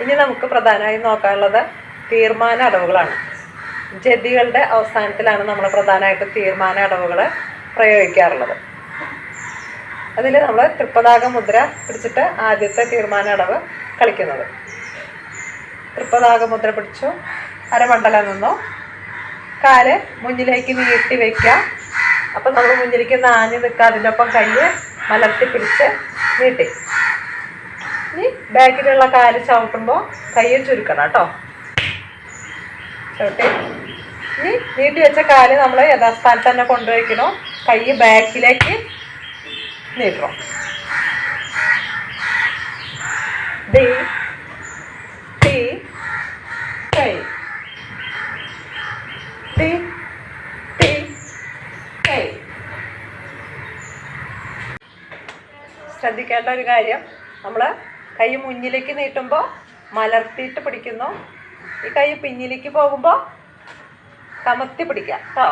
ഇനി നമുക്ക് പ്രധാനമായും നോക്കാനുള്ളത് തീർമാന അടവുകളാണ്. ജതികളുടെ അവസാനത്തിലാണ് നമ്മൾ പ്രധാനമായിട്ടും തീർമാന അടവുകൾ പ്രയോഗിക്കാറുള്ളത്. അതിൽ നമ്മൾ തൃപ്പതാക മുദ്ര പിടിച്ചിട്ട് ആദ്യത്തെ തീർമാന അടവ് കളിക്കുന്നത്. തൃപ്പതാക മുദ്ര പിടിച്ചു അരമണ്ഡലം നിന്നോ. കാൽ മുന്നിലേക്ക് നീട്ടി വയ്ക്കുക അപ്പം നമ്മൾ മുന്നിലേക്ക് നാഞ്ഞ് നിൽക്കുക അതിന്റെ ഒപ്പം കൈ മലർത്തി പിടിച്ച് നീട്ടി. ഇനി ബാക്കിലുള്ള കാൽ ചവിട്ടുമ്പോൾ കയ്യും ചുരുക്കണം കേട്ടോ. ചവിട്ടി. ഇനി നീട്ടി വെച്ച കാൽ നമ്മൾ യഥാസ്ഥാനത്ത് തന്നെ കൊണ്ടുവയ്ക്കണോ. കൈ ബാക്കിലേക്ക് നീട്ടണം. ടി ടി ശ്രദ്ധിക്കേണ്ട ഒരു കാര്യം നമ്മൾ കൈ മുന്നിലേക്ക് നീട്ടുമ്പോൾ മലർത്തിയിട്ട് പിടിക്കുന്നു. ഈ കൈ പിന്നിലേക്ക് പോകുമ്പോൾ കമത്തി പിടിക്കാം കേട്ടോ